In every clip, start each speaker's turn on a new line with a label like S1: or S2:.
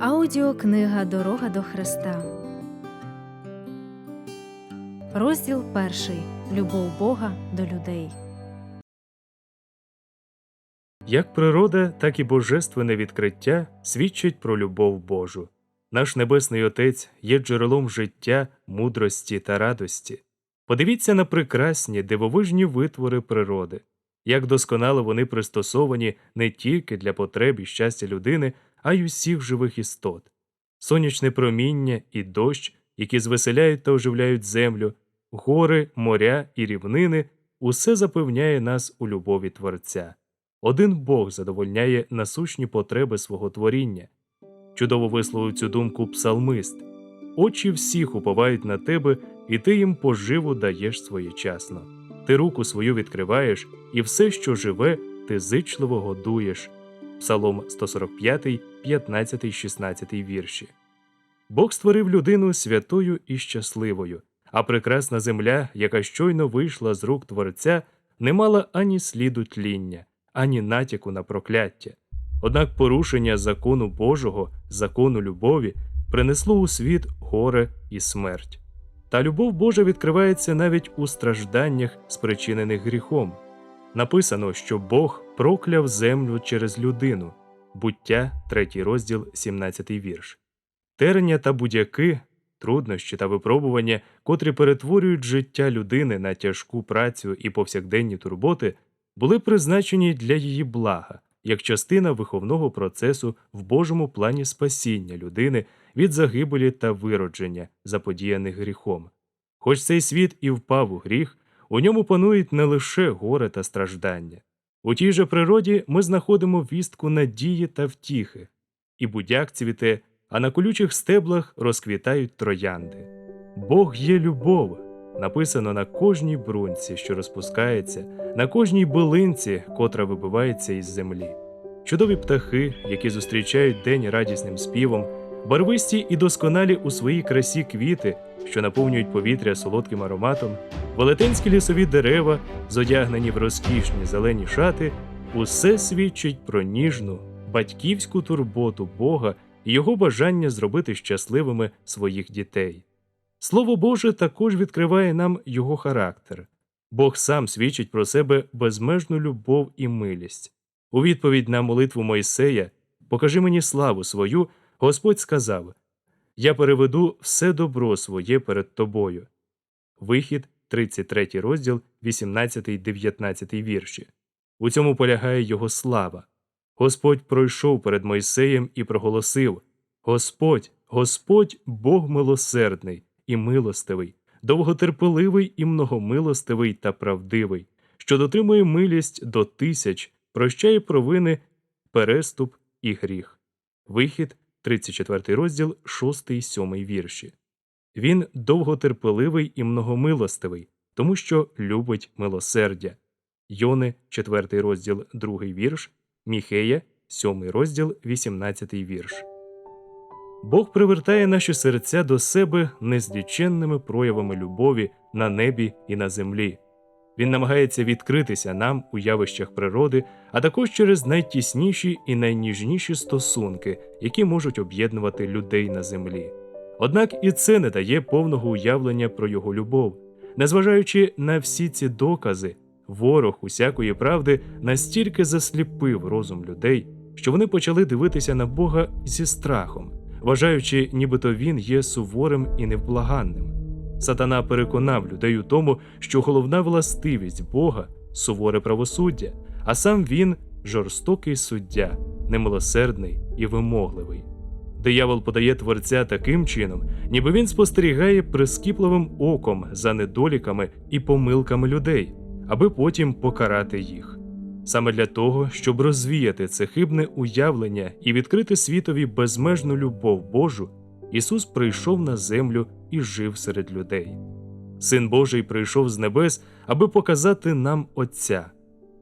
S1: Аудіокнига Дорога до Христа. Розділ перший. Любов Бога до людей.
S2: Як природа, так і божественне відкриття свідчать про любов Божу. Наш Небесний Отець є джерелом життя, мудрості та радості. Подивіться на прекрасні дивовижні витвори природи, як досконало вони пристосовані не тільки для потреб і щастя людини, а й усіх живих істот. Сонячне проміння і дощ, які звеселяють та оживляють землю, гори, моря і рівнини усе запевняє нас у любові Творця. Один Бог задовольняє насущні потреби свого творіння. Чудово висловив цю думку псалмист. Очі всіх уповають на тебе, і ти їм поживу даєш своєчасно. Ти руку свою відкриваєш, і все, що живе, ти зичливо годуєш. Псалом 145, 15, 16 вірші. Бог створив людину святою і щасливою, а прекрасна земля, яка щойно вийшла з рук Творця, не мала ані сліду тління, ані натяку на прокляття. Однак порушення закону Божого, закону любові, принесло у світ горе і смерть. Та любов Божа відкривається навіть у стражданнях, спричинених гріхом. Написано, що Бог прокляв землю через людину. Буття, 3 розділ, 17 вірш. Терення та будяки, труднощі та випробування, котрі перетворюють життя людини на тяжку працю і повсякденні турботи, були призначені для її блага, як частина виховного процесу в Божому плані спасіння людини від загибелі та виродження, заподіяних гріхом. Хоч цей світ і впав у гріх, у ньому панують не лише горе та страждання. У тій же природі ми знаходимо вістку надії та втіхи, і будяк цвіте, а на колючих стеблах розквітають троянди. Бог є любов, написано на кожній брунці, що розпускається, на кожній билинці, котра вибивається із землі. Чудові птахи, які зустрічають день радісним співом, барвисті і досконалі у своїй красі квіти, що наповнюють повітря солодким ароматом, велетенські лісові дерева, зодягнені в розкішні зелені шати, усе свідчить про ніжну, батьківську турботу Бога і його бажання зробити щасливими своїх дітей. Слово Боже також відкриває нам його характер. Бог сам свідчить про себе безмежну любов і милість. У відповідь на молитву Мойсея Покажи мені славу свою, Господь сказав Я переведу все добро своє перед тобою. Вихід, 33 розділ, 18-19 вірші. У цьому полягає його слава. Господь пройшов перед Мойсеєм і проголосив Господь, Господь Бог милосердний і милостивий, довготерпеливий і многомилостивий та правдивий, що дотримує милість до тисяч, прощає провини, переступ і гріх. Вихід, 34 розділ, 6-7 вірші. Він довготерпеливий і многомилостивий, тому що любить милосердя. Йони, 4 розділ, 2 вірш, Міхея, 7 розділ, 18 вірш. Бог привертає наші серця до себе незліченними проявами любові на небі і на землі. Він намагається відкритися нам у явищах природи, а також через найтісніші і найніжніші стосунки, які можуть об'єднувати людей на землі. Однак і це не дає повного уявлення про його любов. Незважаючи на всі ці докази, ворог усякої правди настільки засліпив розум людей, що вони почали дивитися на Бога зі страхом, вважаючи, нібито він є суворим і невблаганним. Сатана переконав людей у тому, що головна властивість Бога суворе правосуддя, а сам він жорстокий суддя, немилосердний і вимогливий. Диявол подає творця таким чином, ніби він спостерігає прискіпливим оком за недоліками і помилками людей, аби потім покарати їх. Саме для того, щоб розвіяти це хибне уявлення і відкрити світові безмежну любов Божу, Ісус прийшов на землю і жив серед людей. Син Божий прийшов з небес, аби показати нам Отця.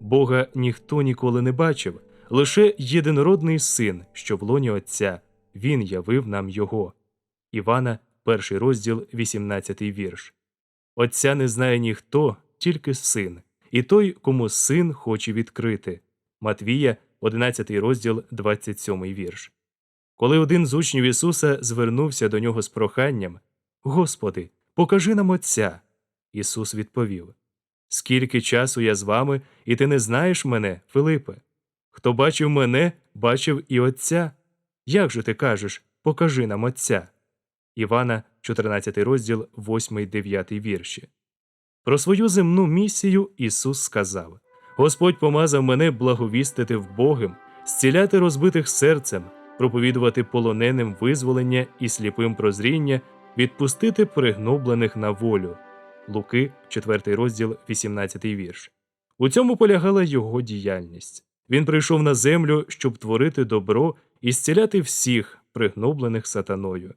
S2: Бога ніхто ніколи не бачив, лише єдинородний син, що в лоні Отця, Він явив нам Його. Івана, перший розділ, 18 вірш. Отця не знає ніхто, тільки син, і той, кому син хоче відкрити. Матвія, 11 розділ, 27 вірш. Коли один з учнів Ісуса звернувся до нього з проханням Господи, покажи нам Отця. Ісус відповів Скільки часу я з вами, і ти не знаєш мене, Филипе? Хто бачив мене, бачив і Отця. Як же ти кажеш, покажи нам Отця? Івана, 14 розділ, 8-9 вірші. Про свою земну місію Ісус сказав Господь помазав мене благовістити вбогим, зціляти розбитих серцем, проповідувати полоненим визволення і сліпим прозріння, відпустити пригноблених на волю. Луки, 4 розділ, 18 вірш. У цьому полягала його діяльність. Він прийшов на землю, щоб творити добро і зціляти всіх, пригноблених сатаною.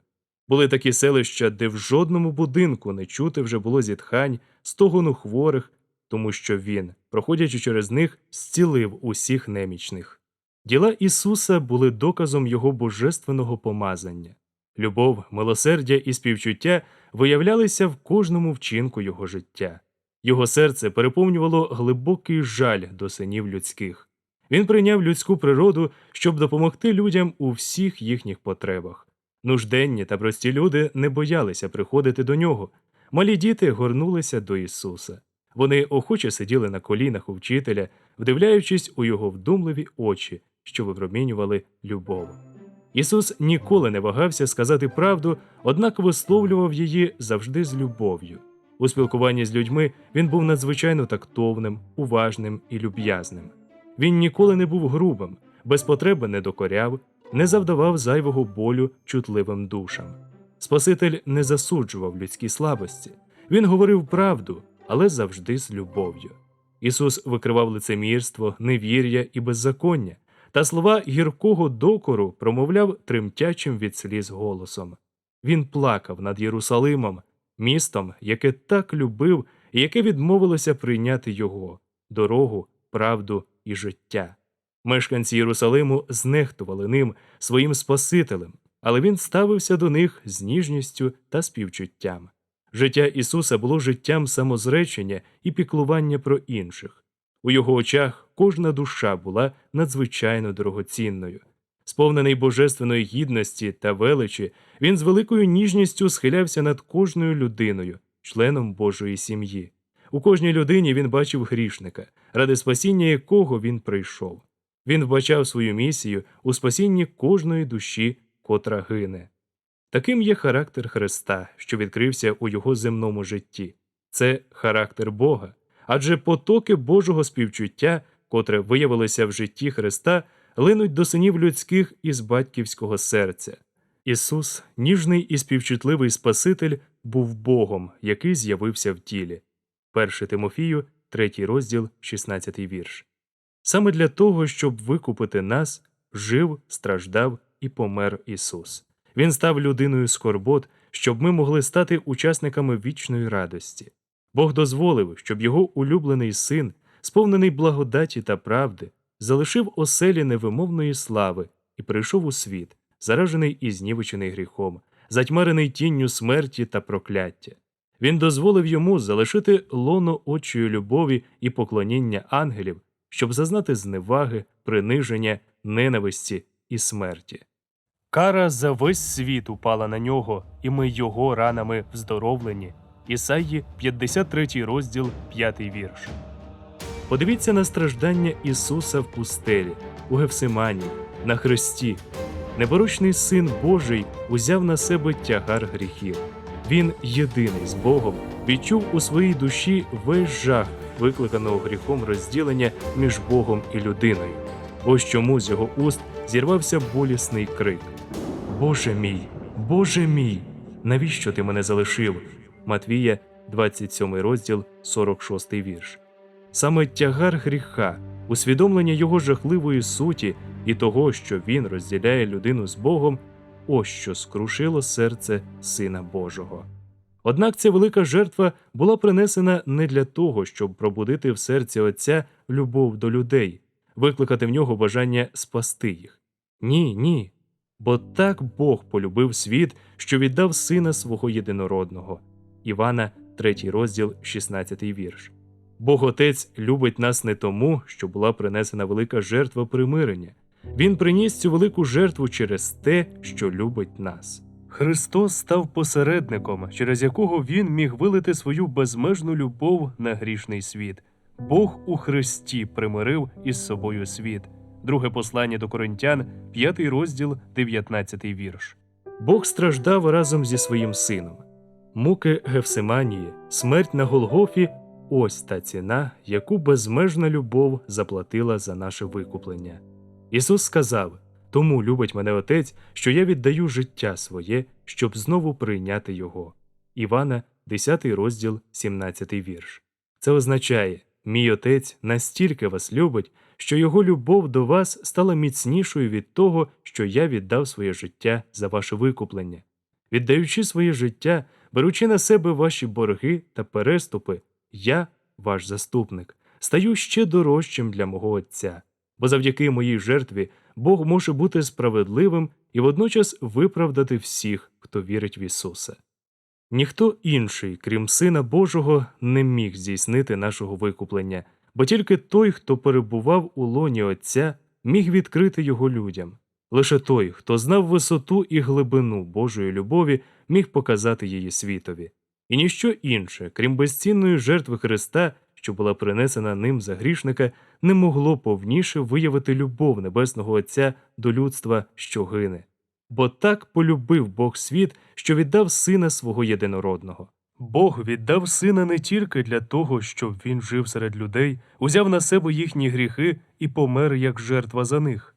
S2: Були такі селища, де в жодному будинку не чути вже було зітхань, стогону хворих, тому що він, проходячи через них, зцілив усіх немічних. Діла Ісуса були доказом Його божественного помазання. Любов, милосердя і співчуття виявлялися в кожному вчинку Його життя. Його серце переповнювало глибокий жаль до синів людських. Він прийняв людську природу, щоб допомогти людям у всіх їхніх потребах. Нужденні та прості люди не боялися приходити до нього. Малі діти горнулися до Ісуса. Вони охоче сиділи на колінах у вчителя, вдивляючись у його вдумливі очі, що випромінювали любов. Ісус ніколи не вагався сказати правду, однак висловлював її завжди з любов'ю. У спілкуванні з людьми він був надзвичайно тактовним, уважним і люб'язним. Він ніколи не був грубим, без потреби не докоряв, не завдавав зайвого болю чутливим душам. Спаситель не засуджував людські слабості, він говорив правду, але завжди з любов'ю. Ісус викривав лицемірство, невір'я і беззаконня, та слова гіркого докору промовляв тремтячим від сліз голосом. Він плакав над Єрусалимом, містом, яке так любив і яке відмовилося прийняти його дорогу, правду і життя. Мешканці Єрусалиму знехтували ним своїм Спасителем, але він ставився до них з ніжністю та співчуттям. Життя Ісуса було життям самозречення і піклування про інших. У його очах кожна душа була надзвичайно дорогоцінною. Сповнений божественної гідності та величі, він з великою ніжністю схилявся над кожною людиною, членом Божої сім'ї. У кожній людині він бачив грішника, ради спасіння якого він прийшов. Він вбачав свою місію у спасінні кожної душі, котра гине. Таким є характер Христа, що відкрився у його земному житті. Це характер Бога, адже потоки Божого співчуття, котре виявилося в житті Христа, линуть до синів людських із батьківського серця. Ісус, ніжний і співчутливий Спаситель, був Богом, який з'явився в тілі. 1 Тимофію, 3 розділ, 16 вірш. Саме для того, щоб викупити нас, жив, страждав і помер Ісус. Він став людиною скорбот, щоб ми могли стати учасниками вічної радості. Бог дозволив, щоб його улюблений син, сповнений благодаті та правди, залишив оселі невимовної слави і прийшов у світ, заражений і знівечений гріхом, затьмарений тінню смерті та прокляття. Він дозволив йому залишити лоно очою любові і поклоніння ангелів, щоб зазнати зневаги, приниження, ненависті і смерті. Кара за весь світ упала на нього, і ми його ранами вздоровлені. Ісаї, 53 розділ, 5 вірш. Подивіться на страждання Ісуса в пустелі, у Гефсиманії, на хресті. Непорочний Син Божий узяв на себе тягар гріхів. Він, єдиний з Богом, відчув у своїй душі весь жах, викликаного гріхом розділення між Богом і людиною. Ось чому з його уст зірвався болісний крик: Боже мій, Боже мій, навіщо ти мене залишив? Матвія, 27 розділ, 46 вірш. Саме тягар гріха, усвідомлення його жахливої суті і того, що він розділяє людину з Богом, ось що скрушило серце Сина Божого. Однак ця велика жертва була принесена не для того, щоб пробудити в серці Отця любов до людей, викликати в нього бажання спасти їх. Ні, ні. Бо так Бог полюбив світ, що віддав сина свого єдинородного. Івана, 3 розділ, 16 вірш. Бог Отець любить нас не тому, що була принесена велика жертва примирення. Він приніс цю велику жертву через те, що любить нас. Христос став посередником, через якого Він міг вилити свою безмежну любов на грішний світ. Бог у Христі примирив із собою світ. Друге послання до Коринтян, 5 розділ, 19 вірш. Бог страждав разом зі своїм сином. Муки Гефсиманії, смерть на Голгофі ось та ціна, яку безмежна любов заплатила за наше викуплення. Ісус сказав: Тому любить мене Отець, що я віддаю життя своє, щоб знову прийняти Його. Івана, 10 розділ, 17 вірш. Це означає, мій Отець настільки вас любить, що Його любов до вас стала міцнішою від того, що я віддав своє життя за ваше викуплення. Віддаючи своє життя, беручи на себе ваші борги та переступи, я, ваш заступник, стаю ще дорожчим для мого Отця, бо завдяки моїй жертві Бог може бути справедливим і водночас виправдати всіх, хто вірить в Ісуса. Ніхто інший, крім Сина Божого, не міг здійснити нашого викуплення, бо тільки той, хто перебував у лоні Отця, міг відкрити його людям. Лише той, хто знав висоту і глибину Божої любові, міг показати її світові. І ніщо інше, крім безцінної жертви Христа, що була принесена ним за грішника, не могло повніше виявити любов Небесного Отця до людства, що гине. Бо так полюбив Бог світ, що віддав сина свого єдинородного. Бог віддав сина не тільки для того, щоб він жив серед людей, узяв на себе їхні гріхи і помер як жертва за них.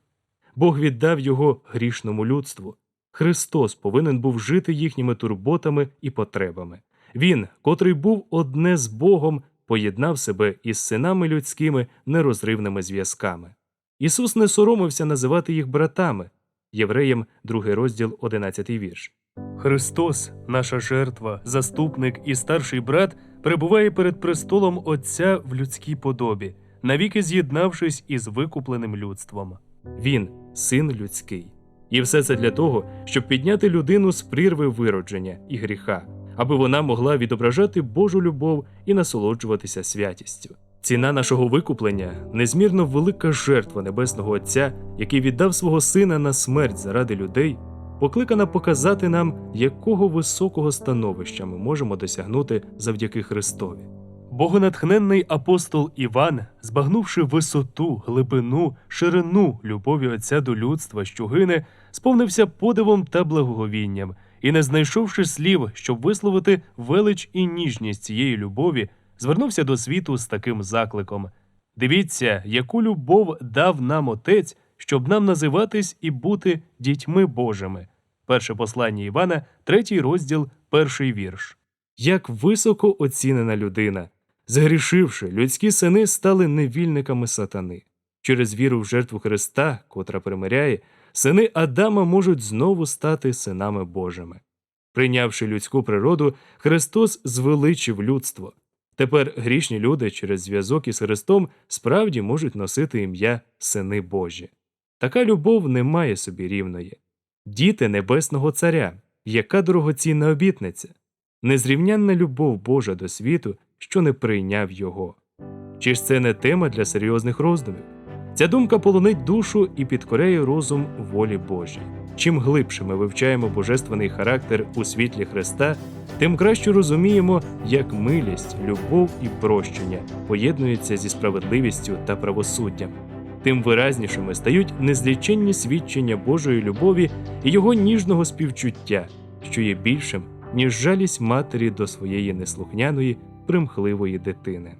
S2: Бог віддав його грішному людству. Христос повинен був жити їхніми турботами і потребами. Він, котрий був одне з Богом, поєднав себе із синами людськими нерозривними зв'язками. Ісус не соромився називати їх братами. Євреям, 2 розділ, 11 вірш. Христос, наша жертва, заступник і старший брат, перебуває перед престолом Отця в людській подобі, навіки з'єднавшись із викупленим людством. Він син людський. І все це для того, щоб підняти людину з прірви виродження і гріха, аби вона могла відображати Божу любов і насолоджуватися святістю. Ціна нашого викуплення незмірно велика жертва Небесного Отця, який віддав свого сина на смерть заради людей, покликана показати нам, якого високого становища ми можемо досягнути завдяки Христові. Богонатхненний апостол Іван, збагнувши висоту, глибину, ширину любові Отця до людства, що гине, сповнився подивом та благоговінням, і, не знайшовши слів, щоб висловити велич і ніжність цієї любові, звернувся до світу з таким закликом: Дивіться, яку любов дав нам Отець, щоб нам називатись і бути дітьми Божими. Перше послання Івана, третій розділ, перший вірш. Як високо оцінена людина. Згрішивши, людські сини стали невільниками сатани. Через віру в жертву Христа, котра примиряє, сини Адама можуть знову стати синами Божими. Прийнявши людську природу, Христос звеличив людство. Тепер грішні люди через зв'язок із Христом справді можуть носити ім'я Сини Божі. Така любов не має собі рівної. Діти Небесного Царя, яка дорогоцінна обітниця, незрівнянна любов Божа до світу, що не прийняв його. Чи ж це не тема для серйозних роздумів? Ця думка полонить душу і підкоряє розум волі Божій. Чим глибше ми вивчаємо божественний характер у світлі Христа, тим краще розуміємо, як милість, любов і прощення поєднуються зі справедливістю та правосуддям. Тим виразнішими стають незліченні свідчення Божої любові і його ніжного співчуття, що є більшим, ніж жалість матері до своєї неслухняної, примхливої дитини.